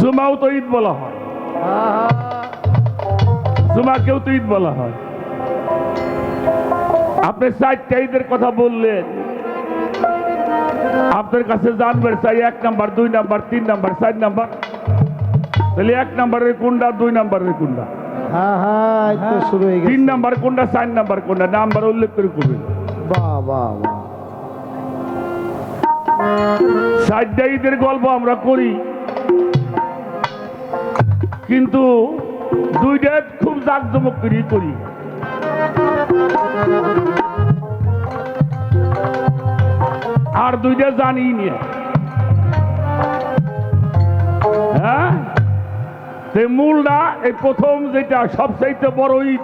জুমাও তো ঈদ বলা হয়। জুমাকেও তো ঈদ বলা হয়। আপনি চারটা ঈদের কথা বললেন। আপনার কাছে জানবেন চাই এক নাম্বার দুই নাম্বার তিন নাম্বার চার নাম্বার। তাহলে এক নাম্বারের কোনটা দুই নাম্বারের কোনটা? তো শুরু হয়ে তিন নাম্বার কোনটা চার নাম্বার কোনটা? নাম্বার উল্লেখ করে করবেন। চারটা ঈদের গল্প আমরা করি। কিন্তু দুইটা খুব জাকজমক করে করি। আর দুইটা জানি নিয়ে হ্যাঁ? মূলটা, এই প্রথম যেটা সবচাইতে বড় ঈদ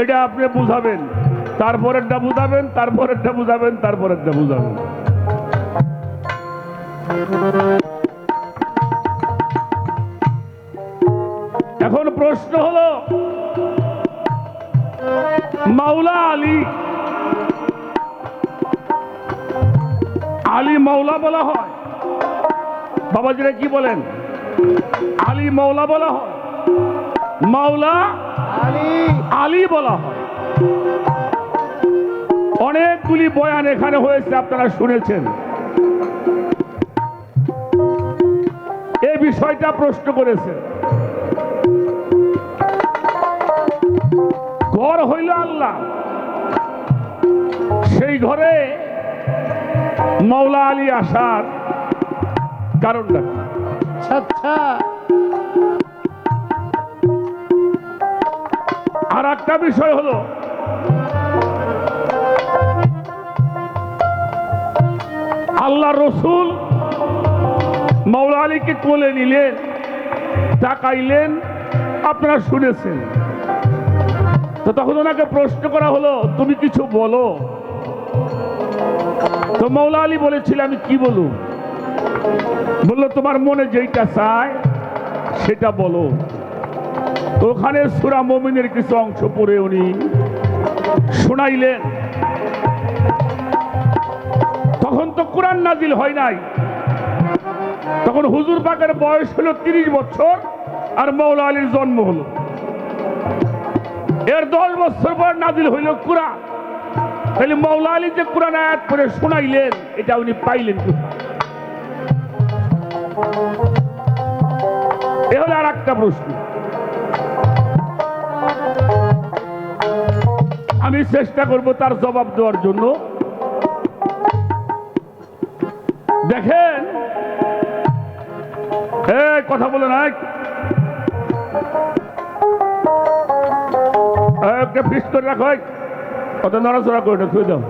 এটা আপনি বুঝাবেন। তারপরেরটা বুঝাবেন তারপরেরটা বুঝাবেন তারপরেরটা বুঝাবেন। এখন প্রশ্ন হলো মাওলা আলী আলী মাওলা বলা হয়। বাবাজিরা কি বলেন? আলী মাওলা বলা হয়। মাওলা আলী। আলী বলা হয়। অনেকগুলি বয়ান এখানে হয়েছে আপনারা শুনেছেন। এই বিষয়টা প্রশ্ন করেছে ঘর হইল আল্লাহ। সেই ঘরে মৌলা আলী আসার কারণটা আচ্ছা। আর একটা বিষয় হলো আল্লাহ রসুল মৌলা আলীকে কোলে নিলেন তাকাইলেন আপনারা শুনেছেন। তো তখন ওনাকে প্রশ্ন করা হলো, তুমি কিছু বলো? তো মৌলা আলী বলেছিল আমি কি বলু বলল, তোমার মনে যেইটা চায়, সেটা বলো। তো ওখানে সুরা মমিনের কিছু অংশ পড়ে উনি শোনাইলেন। তখন তো কোরআন নাজিল হয় নাই। তখন হুজুর পাকের বয়স হলো তিরিশ বছর, আর মৌলা আলীর জন্ম হলো। এর দশ বছর পর নাজিল হইল কোরআন। তাহলে মৌলা আলী যে কোরআন আয়াত করে শোনাইলেন, এটা উনি পাইলেন এ হলো আর একটা প্রশ্ন। আমি চেষ্টা করব তার জবাব দেওয়ার জন্য। দেখেন। কথা বলে না একটা ফিস করে রাখো। কত নড়াচড়া করে থুয়ে দাও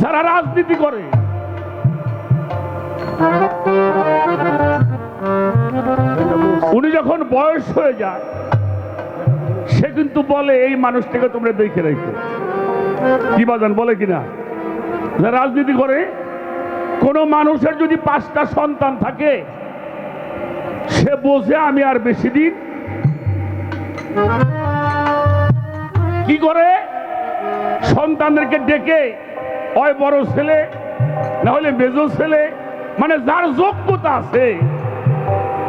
যারা রাজনীতি করে, উনি যখন বয়স হয়ে যায়, সে কিন্তু বলে, এই মানুষটাকে তোমরা দেখে রেখো। কি বাজান, বলে কিনা? যারা রাজনীতি করে, কোনো মানুষের যদি পাঁচটা সন্তান থাকে সে বোঝে আমি আর বেশি দিন কি করে? সন্তানদেরকে ডেকে হয় বড় ছেলে, না হলে মেজো ছেলে মানে যার যোগ্যতা আছে,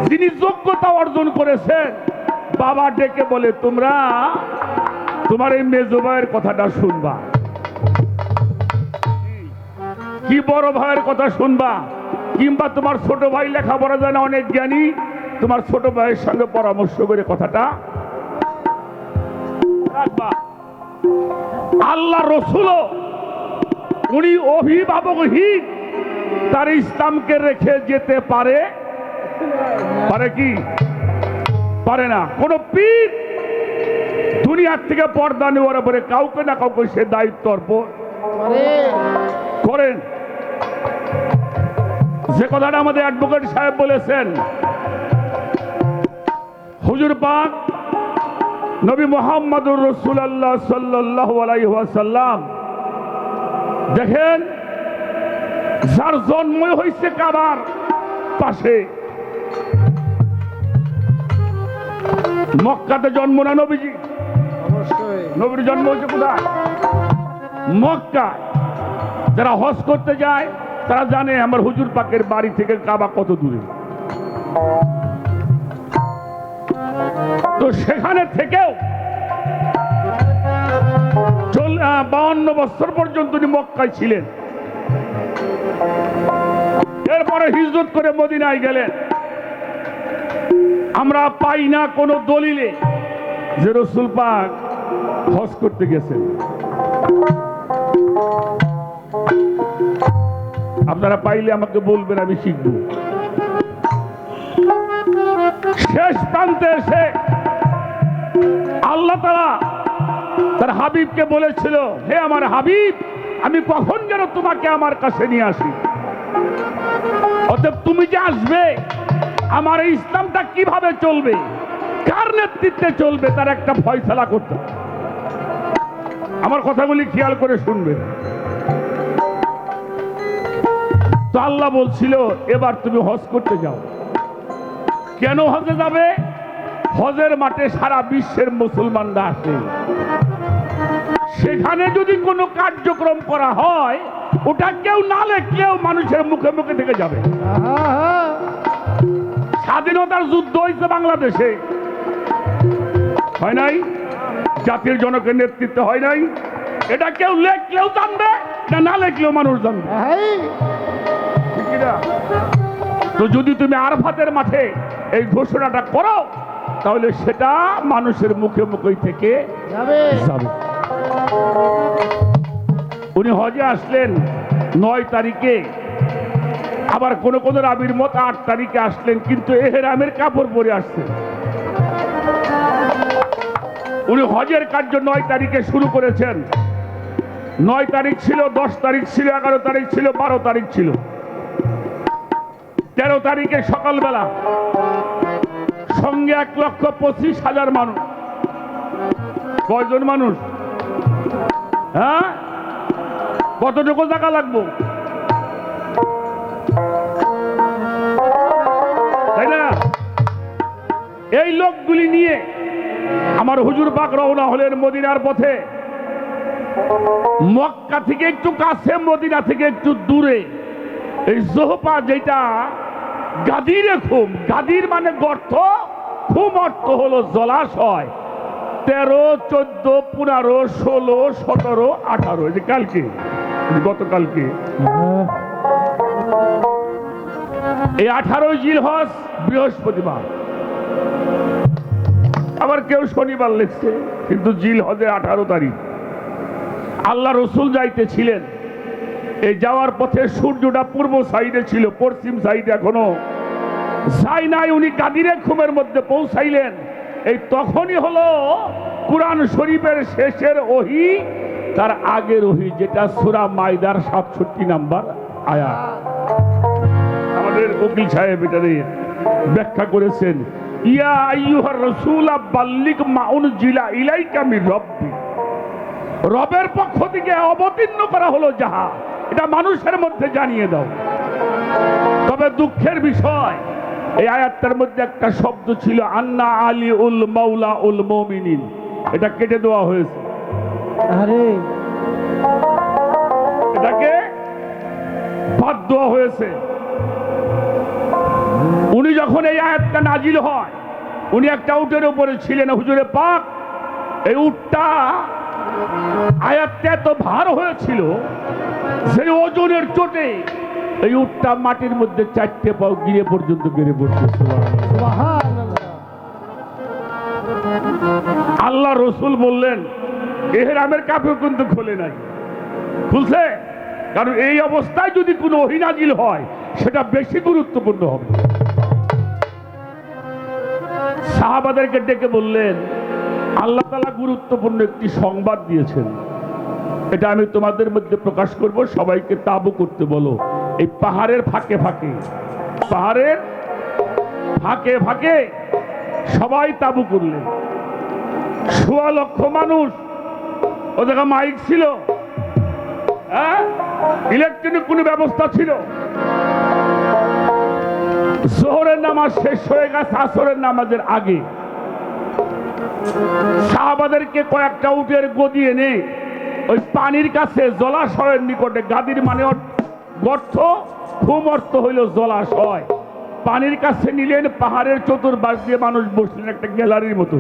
যিনি যোগ্যতা অর্জন করেছেন, বাবা ডেকে বলে, তোমরা তোমার এই মেজো ভাইয়ের কথাটা শুনবা। কি বড় ভাইয়ের কথা শুনবা? কিংবা তোমার ছোট ভাই লেখাপড়া জানে, অনেক জ্ঞানী। তোমার ছোট ভাইয়ের সঙ্গে পরামর্শ করে কথাটা রাখবা। আল্লাহ রসুল উনি অভিভাবকহীন তার ইসলামকে রেখে যেতে পারে। পারে কি? পারে না। কোন পীর দুনিয়ার থেকে পর্দা নেওয়ার পরে কাউকে না কাউকে সে দায়িত্ব অর্পণ করেন। যে কথাটা আমাদের অ্যাডভোকেট সাহেব বলেছেন হুজুর পাক নবী মোহাম্মদুর রসুল্লাহ সাল্লাহ আলাইসাল্লাম দেখেন যার জন্মই হয়েছে কাবার পাশে। মক্কাতে জন্ম না নবীজি? নবীর জন্ম হয়েছে কোথায়? মক্কা। যারা হজ করতে যায় তারা জানে আমার হুজুর পাকের বাড়ি থেকে কাবা কত দূরে। তো সেখানে থেকেও বাউন্ন বছর পর্যন্ত উনি মক্কায় ছিলেন। এরপরে হিজরত করে মদিনায় গেলেন। আমরা পাই না কোনো দলিলে যে রসুল পাক হজ করতে গেছেন। আপনারা পাইলে আমাকে বলবেন, আমি শিখব। শেষ প্রান্তে এসে আল্লাহ তারা তার হাবিবকে বলেছিল, হে আমার হাবিব, আমি কখন যেন তোমাকে আমার কাছে নিয়ে আসি? অতএব তুমি যে আসবে, আমার এই ইসলামটা কীভাবে চলবে? কার নেতৃত্বে চলবে? তার একটা ফয়সালা করতে। আমার কথাগুলি খেয়াল করে শুনবে তো আল্লাহ বলছিল, এবার তুমি হজ করতে যাও। কেন হজে যাবে? হজের মাঠে সারা বিশ্বের মুসলমানরা আসে। সেখানে যদি কোনো কার্যক্রম করা হয় ওটা কেউ না কেউ মানুষের মুখে মুখে থেকে যাবে। স্বাধীনতার যুদ্ধ হয়েছে বাংলাদেশে। হয় নাই? জাতির জনকের নেতৃত্ব হয় নাই? এটা কেউ লেখলেও জানবে না না লেখলেও মানুষ জানবে? তো যদি তুমি আরফাতের মাঠে এই ঘোষণাটা করো তাহলে সেটা মানুষের মুখে মুখে থেকে যাবে। যাবে। উনি হজে আসলেন নয় তারিখে আবার কোন কোন রাবির মত আট তারিখে আসলেন কিন্তু এহেরামের কাপড় পরে আসছেন উনি হজের কার্য নয় তারিখে শুরু করেছেন। নয় তারিখ ছিল দশ তারিখ ছিল এগারো তারিখ ছিল বারো তারিখ ছিল। তেরো তারিখে সকালবেলা সঙ্গে এক লক্ষ পঁচিশ হাজার মানুষ। কয়জন মানুষ? হ্যাঁ? কতটুকু টাকা লাগবো? তাই না? এই লোকগুলি নিয়ে আমার হুজুর পাক রওনা হলেন মদিনার পথে। মক্কা থেকে একটু কাছে, মদিনা থেকে একটু দূরে। এই জোহপা যেটা গাদিরে খুম। গাদির মানে গর্ত, খুম অর্থ হলো জলাশয়। তেরো, চোদ্দ, পনেরো, ষোলো, সতেরো, আঠারো। এই যে কালকে গতকালকে। এই আঠারোই জিল হজ বৃহস্পতিবার। আবার কেউ শনিবার লিখছে, কিন্তু জিল হজে আঠারো তারিখ। আল্লাহ রসুল যাইতেছিলেন। এই যাওয়ার পথে সূর্যটা পূর্ব সাইডে ছিল, পশ্চিম সাইডে এখনও। যাই নাই উনি কাদিরে খুমের মধ্যে পৌঁছাইলেন। এই তখনই হলো কোরআন শরীফের শেষের ওহি, তার আগের ওহি, যেটা সুরা মাইদার সাতষট্টি নাম্বার আয়া আমাদের উকিল সাহেব এটা ব্যাখ্যা করেছেন, ইয়া আইয়ুহার রাসূলা বাল্লিক মাউন জিলা ইলাইকা মির রব্বি। রবের পক্ষ থেকে অবতীর্ণ করা হলো যাহা। এটা মানুষের মধ্যে জানিয়ে দাও। তবে দুঃখের বিষয় এই আয়াতটার মধ্যে একটা শব্দ ছিল আন্না আলী উল মাওলা উল মমিনিন। এটা কেটে দেওয়া হয়েছে। আরে। এটাকে বাদ দেওয়া হয়েছে। উনি যখন এই আয়াতটা নাজিল হয় উনি একটা উটের উপরে ছিলেন হুজুরে পাক। এই উটটা আয়াতটা এত ভার হয়েছিল সেই ওজনের চোটে এই উটটা মাটির মধ্যে চারটে পাও গিরে পর্যন্ত গেড়ে পড়ছে। আল্লাহ রসুল বললেন এহরামের কাপড় কিন্তু খোলে নাই। খুলছে? কারণ এই অবস্থায় যদি কোনো অহিনাজিল হয় সেটা বেশি গুরুত্বপূর্ণ হবে। সাহাবাদেরকে ডেকে বললেন আল্লাহ তালা গুরুত্বপূর্ণ একটি সংবাদ দিয়েছেন। এটা আমি তোমাদের মধ্যে প্রকাশ করব, সবাইকে তাবু করতে বলো। এই পাহাড়ের ফাঁকে ফাঁকে, পাহাড়ের ফাঁকে ফাঁকে সবাই তাবু করলেন। সোয়া লক্ষ মানুষ, ও জায়গা মাইক ছিল হ্যাঁ? ইলেকট্রনিক কোনো ব্যবস্থা ছিল। জোহরের নামাজ শেষ হয়ে গেছে, আসরের নামাজের আগে। সাহাবাদেরকে কয়েকটা উটের গদি এনে ওই পানির কাছে জলাশয়ের নিকটে, গাদির মানে খুম অর্থ হইল জলাশয় পানির কাছে নিলেন পাহাড়ের চতুর্পাশ দিয়ে মানুষ বসলেন, একটা গ্যালারির মতো।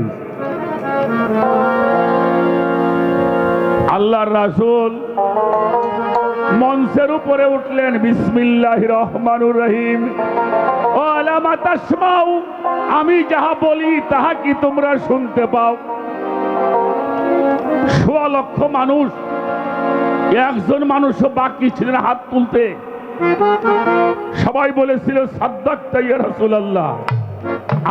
আল্লাহর রাসূল মঞ্চের উপরে উঠলেন, বিসমিল্লাহ রহমানুর রহিম। আমি যাহা বলি তাহা কি তোমরা শুনতে পাও? সোয়া লক্ষ মানুষ, একজন মানুষও বাকি ছিলেন হাত তুলতে। সবাই বলেছিল, সাদ্দাক তাইয়া রাসূলুল্লাহ।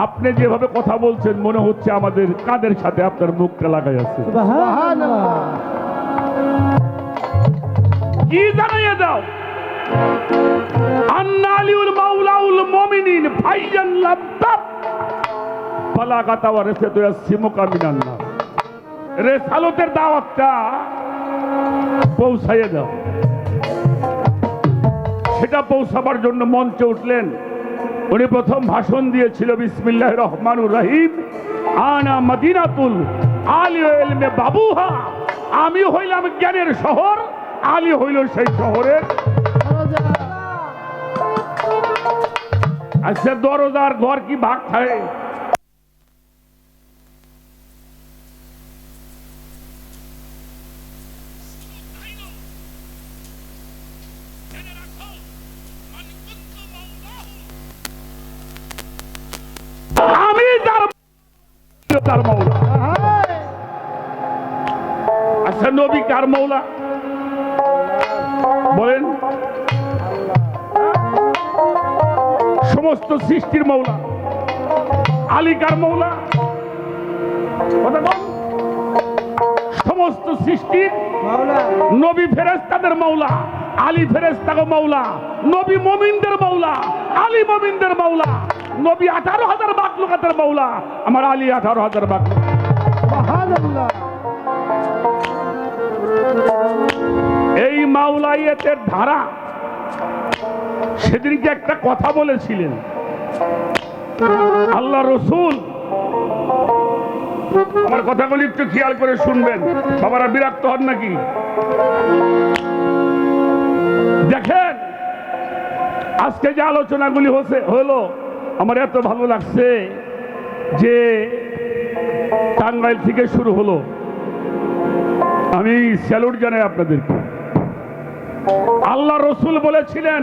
আপনি যেভাবে কথা বলছেন, মনে হচ্ছে আমাদের কাদের সাথে আপনার মুখটা লাগাই আছে? কি জানাইয়ে দাও। আন্নালিউল মাউলাউল মুমিনিন ফাইজান লাদ্দাব ফালাকাতা ওয়া রেসাতু ইয়াসিমুকা মিনান নাস রেসালতের দাওয়াতটা পৌঁছাইয়ে দাও। সেটা পৌঁছাবার জন্য মঞ্চে উঠলেন। উনি প্রথম ভাষণ দিয়েছিল, বিসমিল্লাহ রহমানুর রহিম। আনা মদিনাতুল আলী এলমে বাবুহা। আমি হইলাম জ্ঞানের শহর। আলী হইল সেই শহরের আচ্ছা দরজার ঘর কি ভাগ তার তার মৌলা। আচ্ছা নবী কার মৌলা? বলেন। সমস্ত সৃষ্টির মৌলা আলিকার মৌলা সমস্ত সৃষ্টির মাওলা নবী ফেরেস্তাদের মৌলা আলী ফেরেস্তাগো মৌলা নবী মমিনদের মৌলা আলী মমিনদের মৌলা নবী আঠারো হাজার বাক লোকাতের মৌলা আমার আলী আঠারো হাজার বাক মাওলাইয়েতের ধারা। সেদিনকে একটা কথা বলেছিলেন। আল্লাহ রসুল, আমার কথাগুলি একটু খেয়াল করে শুনবেন। বাবারা বিরক্ত হন নাকি? দেখেন, আজকে যে আলোচনাগুলি হচ্ছে, হলো, আমার এত ভালো লাগছে যে টাঙ্গাইল থেকে শুরু হলো। আমি স্যালুট জানাই আপনাদেরকে। আল্লাহ রসুল বলেছিলেন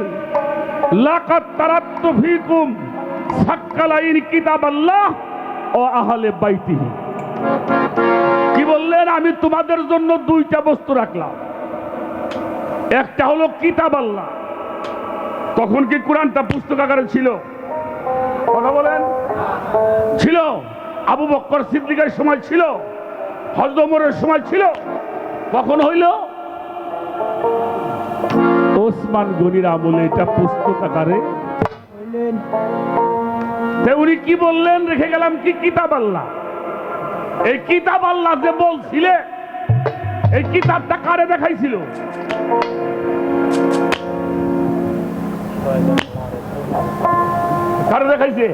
কি বললেন? আমি তোমাদের জন্য দুইটা বস্তু রাখলাম। একটা হলো কিতাব আল্লাহ তখন কি কোরআনটা পুস্তক আকারে ছিল? কথা বলেন। ছিল। আবু বক্কর সিদ্দিকের সময় ছিল। হজরত ওমরের সময় ছিল। কখন হইল? ওসমান গনির আমলে এটা পুস্তক আকারে। উনি কি বললেন? রেখে গেলাম কি? কিতাব আল্লাহ। এই কিতাব আল্লাহ যে বলছিলে এই কিতাবটা কারে দেখাইছিল? কারে দেখাইছে?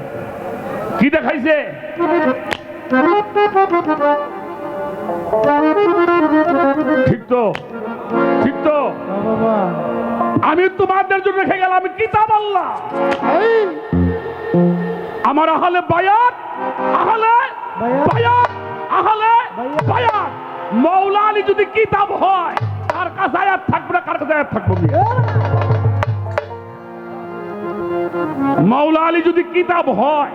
কি দেখাইছে? ঠিক তো ঠিক তো। বাবা। আমি তোমাদের জন্য রেখে গেলাম কিতাব আল্লাহ। আমার আহলে বায়াত আহলে বায়াত। আহলে বায়াত। মৌলা আলী যদি কিতাব হয় কার কাছে আয়াত থাকবে না কার কাছে আয়াত থাকবে? মৌলা আলী যদি কিতাব হয়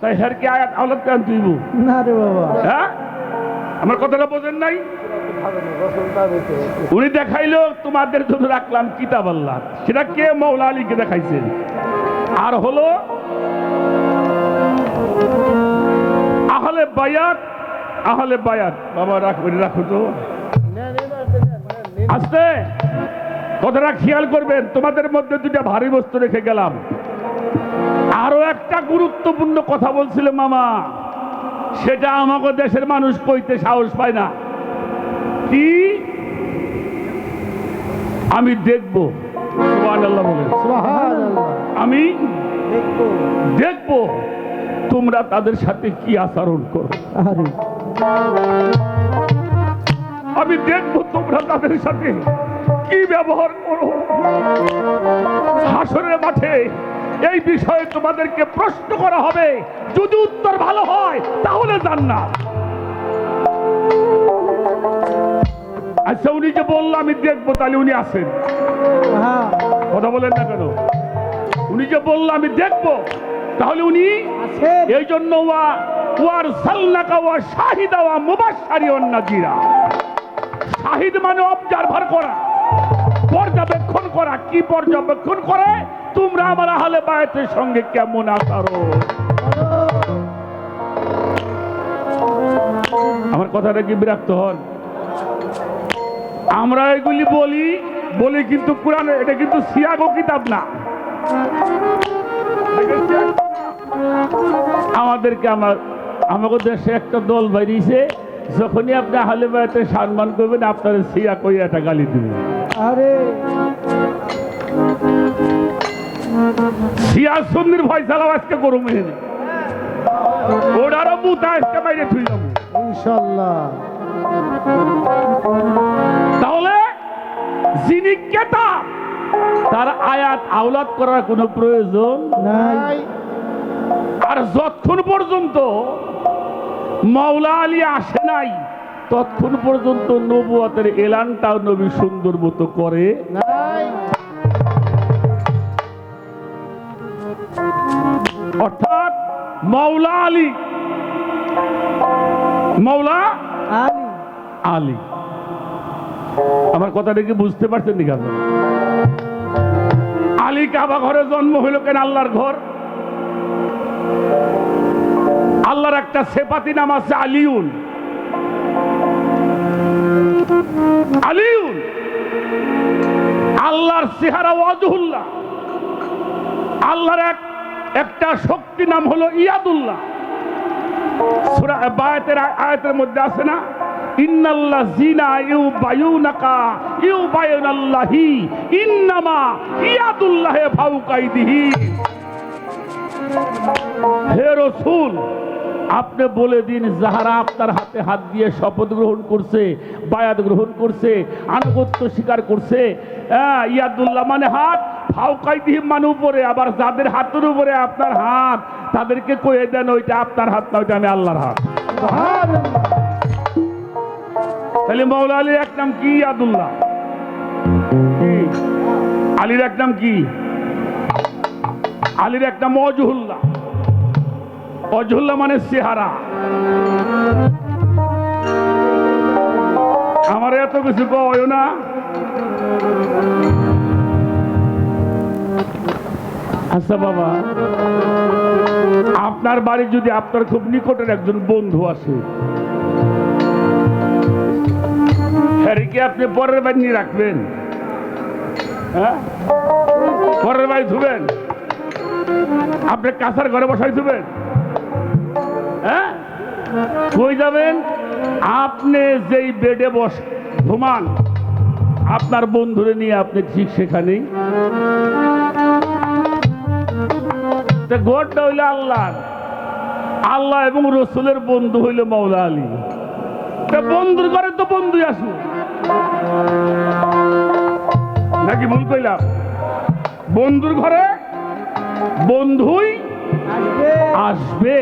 তাই হের কি আয়াত আওলাদ কেন তুইব না রে বাবা। হ্যাঁ? আমার কথাটা বোঝেন নাই? উনি দেখাইলো, তোমাদের জন্য রাখলাম কিতাব আল্লাহ। সেটা কে মৌলা আলীকে দেখাইছেন আর হলো, আহলে বায়াত আহলে বায়াত। বাবা রাখো রাখো তো। আস্তে, কথাটা খেয়াল করবেন, তোমাদের মধ্যে দুটা ভারী বস্তু রেখে গেলাম। আরও একটা গুরুত্বপূর্ণ কথা বলছিল মামা, সেটা আমাকে দেশের মানুষ কইতে সাহস পায় না। কি আমি দেখব আমি দেখো দেখব তোমরা তাদের সাথে কি আচরণ করো। আমি দেখব তোমরা তাদের সাথে কি ব্যবহার করো। হাসরের মাঠে এই বিষয়ে তোমাদেরকে প্রশ্ন করা হবে যদি উত্তর ভালো হয় তাহলে জান্নাত। আচ্ছা উনি যে বলল আমি দেখব তাহলে উনি আসেন। হ্যাঁ। কথা বলেন না কেন? উনি যে বলল আমি দেখব তাহলে উনি এই জন্য ওয়া ওয়ার সাল্লাকা ওয়া শাহিদা ওয়া মুবাশশারি ওয়ান নাজিরা। শাহিদ মানে অবজারভার করা পর্যবেক্ষণ করা। কি পর্যবেক্ষণ করে? তোমরা আমার আহলে বায়াতের সঙ্গে কেমন আচারো আমার কথাটা কি বিরক্ত হন? আমরা এগুলি বলি বলি কিন্তু কোরআন এটা কিন্তু সিয়াগো কিতাব না। আমাদেরকে আমার আমাকে দেশে একটা দল বাইরিয়েছে যখনই আপনি আহলে বায়াতে সম্মান করবেন আপনার সিয়া কই একটা গালি দিবেন আরে। সিয়া সুন্নির ভয় চালাও আজকে এনে ওটারও বুতা আজকে বাইরে থুই যাব। ইনশাল্লাহ। যিনি কেতা তার আয়াত আওলাদ করার কোনো প্রয়োজন নাই। আর যতক্ষণ পর্যন্ত মাওলা আলী আসে নাই ততক্ষণ পর্যন্ত নবুয়াতের এলানটাও নবী সুন্দর মতো করে নাই। অর্থাৎ মাওলা আলী মাওলা আলী। আলী। আমার কথাটা কি বুঝতে পারছেন নাকি আলী কাবা ঘরে জন্ম হইল কেন আল্লাহর ঘর? আল্লাহর একটা সেপাতি নাম আছে আলিউন। আলিউন! আল্লাহর চেহারা ওয়াজহুল্লাহ। আল্লাহর এক একটা শক্তি নাম হলো ইয়াদুল্লাহ। সূরা বায়াতের আয়াতের মধ্যে আছে না? ইউ হে আপনি বলে দিন, যাহারা আপনার হাতে হাত দিয়ে শপথ গ্রহণ করছে, বায়াত গ্রহণ করছে, আনুগত্য স্বীকার করছে ইয়াদুল্লাহ মানে হাত মানে উপরে, আবার যাদের হাতের উপরে আপনার হাত, তাদেরকে কয়ে দেন, ওইটা আপনার হাত না, ওইটা আমি আল্লাহর হাত। তাহলে মৌলা আলীর এক নাম কি আদুল্লাহ আলীর এক নাম কি? আলীর এক নাম অজহুল্লাহ। অজহুল্লাহ মানে চেহারা। আমার এত কিছু কয় না। আচ্ছা বাবা, আপনার বাড়ি যদি আপনার খুব নিকটের একজন বন্ধু আসে হ্যারিকে আপনি পরের বাড়ি নিয়ে রাখবেন। হ্যাঁ? পরের বাড়ি ধুবেন। আপনি কাঁচার ঘরে বসাই ধুবেন। হ্যাঁ? যাবেন। আপনি যেই বেডে বস, ঘুমান। আপনার বন্ধুরে নিয়ে আপনি ঠিক সেখানেই। তা গোটটা হইল আল্লাহ আল্লাহ এবং রসুলের বন্ধু হইল মৌলা আলী। বন্ধুর ঘরে তো বন্ধুই আসব। নাকি ভুল কইলাম? বন্ধুর ঘরে বন্ধুই আসবে।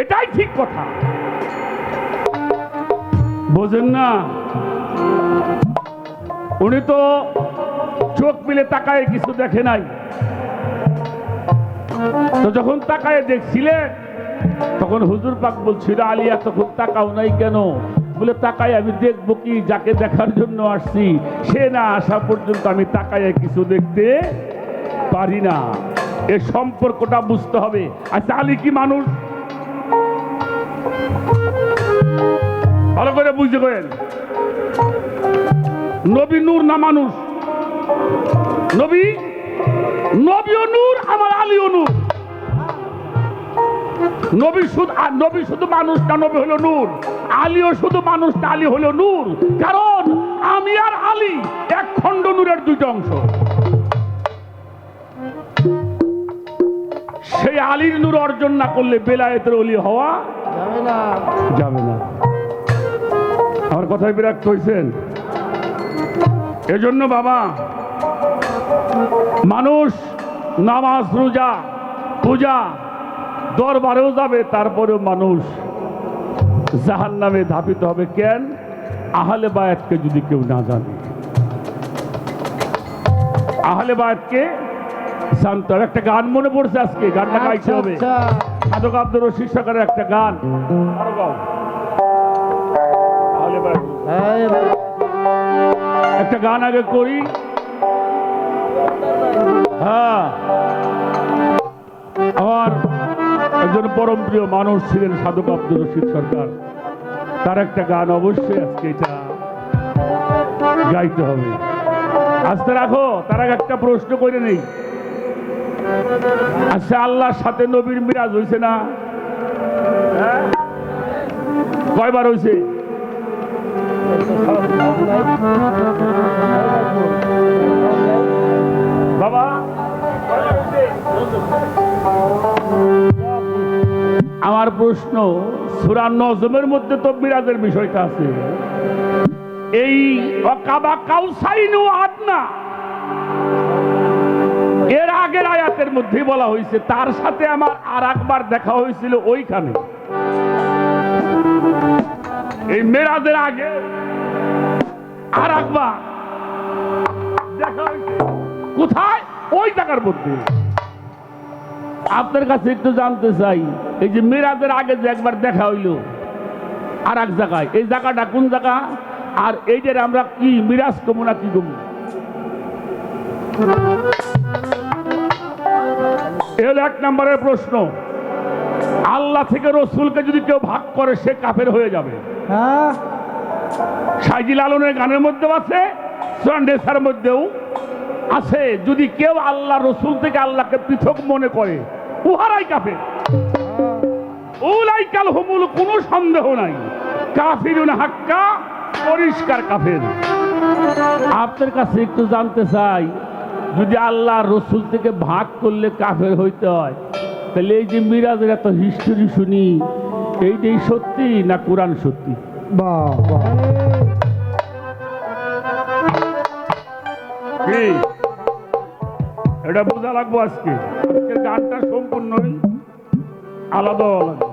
এটাই ঠিক কথা। বোঝেন না? উনি তো চোখ মিলে তাকায় কিছু দেখে নাই। তো যখন তাকায় দেখছিলেন, তখন হুজুর পাক বলছিল, আলিয়া, তখন তাকাও নাই কেন? বলে তাকাই আমি দেখব কি, যাকে দেখার জন্য আসছি। সে না আসা পর্যন্ত আমি তাকায় কিছু দেখতে পারি না। এ সম্পর্কটা বুঝতে হবে। আচ্ছা আলী কি মানুষ? ভালো করে বুঝতে পারেন নবী নূর না মানুষ? নবী? নবীও নূর, আমার আলীও নূর। নবী শুধু আর নবী শুধু মানুষ না, নবী হলো নূর। আলীও শুধু মানুষ না আলী হলো নূর। কারণ আমি আর আলী এক খণ্ড নূরের দুইটা অংশ। সেই আলীর নূর অর্জন না করলে বেলায়েতের অলি হওয়া যাবে না। যাবে না। আমার কথায় বিরক্ত হয়েছেন এজন্য বাবা মানুষ নামাজ রোজা পূজা দরবারেও যাবে তারপরেও মানুষ জাহান নামে ধাপিত হবে কেন? আহলে বায়াতকে যদি কেউ না জানে। আহলে বায়াতকে জানতে হবে। একটা গান মনে পড়ছে আজকে গানটা গাইতে আচ্ছা, হবে। আচ্ছা। সাধক আব্দুর রশিদ সরকারের একটা গান। ভাই। একটা গান আগে করি। হ্যাঁ। আমার একজন পরম প্রিয় মানুষ ছিলেন সাধক আব্দুর রশিদ সরকার। তার একটা গান অবশ্যই আজকে এটা গাইতে হবে। আস্তে রাখো, তার একটা প্রশ্ন করে নেই। আচ্ছা আল্লাহর সাথে নবীর মিরাজ হয়েছে না? কয়বার হয়েছে বাবা? আমার প্রশ্ন সুরান নজমের মধ্যে তো বিরাজের বিষয়টা আছে। এই অকাবা কাউসাইনু আদনা, এর আগের আয়াতের মধ্যে বলা হয়েছে, তার সাথে আমার আর একবার দেখা হয়েছিল ওইখানে। এই মেরাজের আগে আর একবার দেখা হয়েছে। কোথায়? ওই জায়গার মধ্যে। আপনার কাছে একটু জানতে চাই এই যে মিরাজের আগে যে একবার দেখা হইল আর এক জায়গায় এই জায়গাটা কোন জায়গা? আর এইটার আমরা কি মিরাজ কমু না কি কমু? এক নম্বরের প্রশ্ন। আল্লাহ থেকে রসুলকে যদি কেউ ভাগ করে সে কাফের হয়ে যাবে। হ্যাঁ। সাইজি লালনের গানের মধ্যেও আছে সন্ডেসার মধ্যেও আছে। যদি কেউ আল্লাহ রসুল থেকে আল্লাহকে পৃথক মনে করে উহারাই কাফের। উলাই কাল হুমুল কোনো সন্দেহ নাই। কাফিরুন হাক্কা পরিষ্কার কাফের। আপনার কাছে একটু জানতে চাই যদি আল্লাহ রসুল থেকে ভাগ করলে কাফের হইতে হয় তাহলে এই যে মিরাজের এত হিস্টোরি শুনি এইটাই সত্যি না কোরআন সত্যি? বাহ এটা বোঝা লাগবো আজকে। গানটা সম্পূর্ণ আলাদা আলাদা।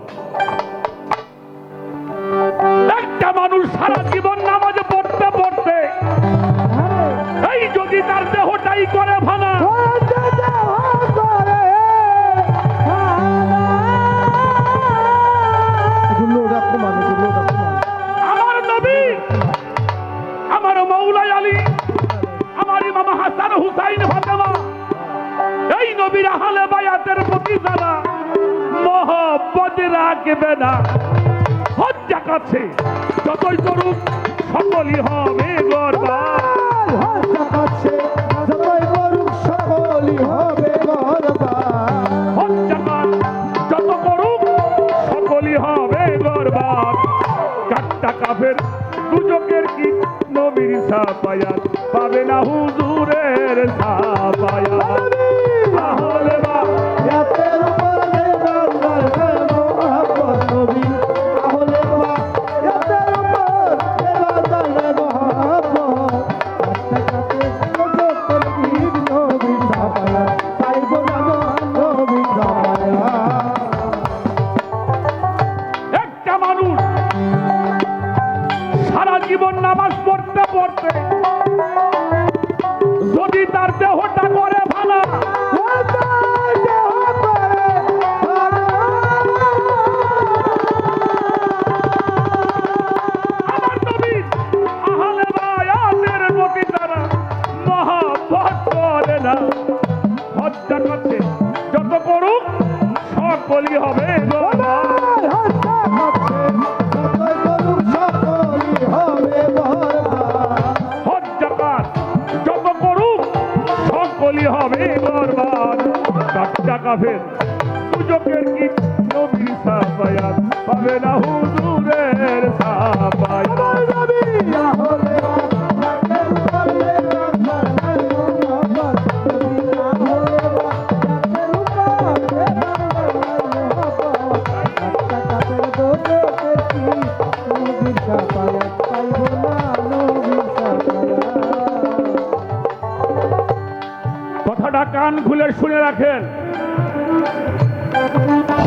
একটা মানুষ সারা জীবন নামাজে পড়তে পড়তে, এই যদি তার দেহটাই করে নবীর আহলে বায়াতের প্রতি যারা মহব্বত রাখবে না হজ্জা কাছে যতই করুক সকলই হবে গর্বা হজ্জা কাজ যত করুক সকলই হবে গর্বাত কাট্টা কাফের দুজকের কি? নবীর সাপায়াত পাবে না হুজুরের সাপায়াত নামাজ পড়তে পড়তে রাখেন।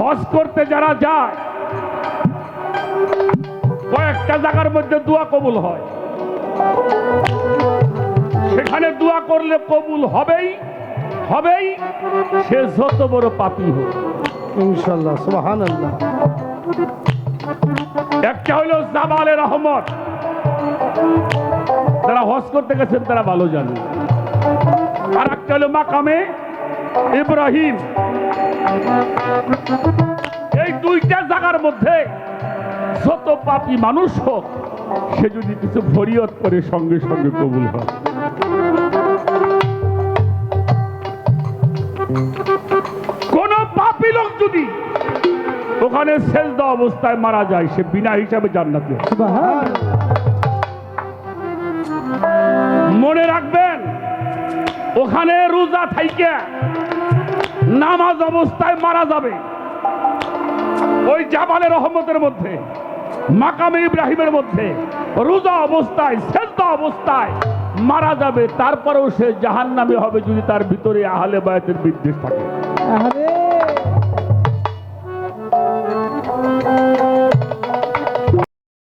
হজ করতে যারা যায় কয়েকটা জায়গার মধ্যে দোয়া কবুল হয়। সেখানে দোয়া করলে কবুল হবেই হবেই সে যত বড় পাপি হোক। ইনশাল্লাহ আল্লাহ একটা হলো জামালে রহমত। তারা হজ করতে গেছেন তারা ভালো জানেন। আর একটা হলো মাকামে। ইব্রাহিম। এই দুইটা জায়গার মধ্যে যত পাপি মানুষ হোক, সে যদি কিছু ফরিয়ত করে, সঙ্গে সঙ্গে কবুল হয়। কোন পাপি লোক যদি ওখানে সেজদা অবস্থায় মারা যায়, সে বিনা হিসাবে জান্নাতে মনে রাখবেন, ওখানে রোজা থাইকে নামাজ অবস্থায় মারা যাবে। ওই জামালে রহমতের মধ্যে, মাকামে ইব্রাহিমের মধ্যে, রোজা অবস্থায়, সেজদা অবস্থায় মারা যাবে। তারপরেও সে জাহান নামে হবে যদি তার ভিতরে আহলে বায়াতের বিদ্বেষ থাকে।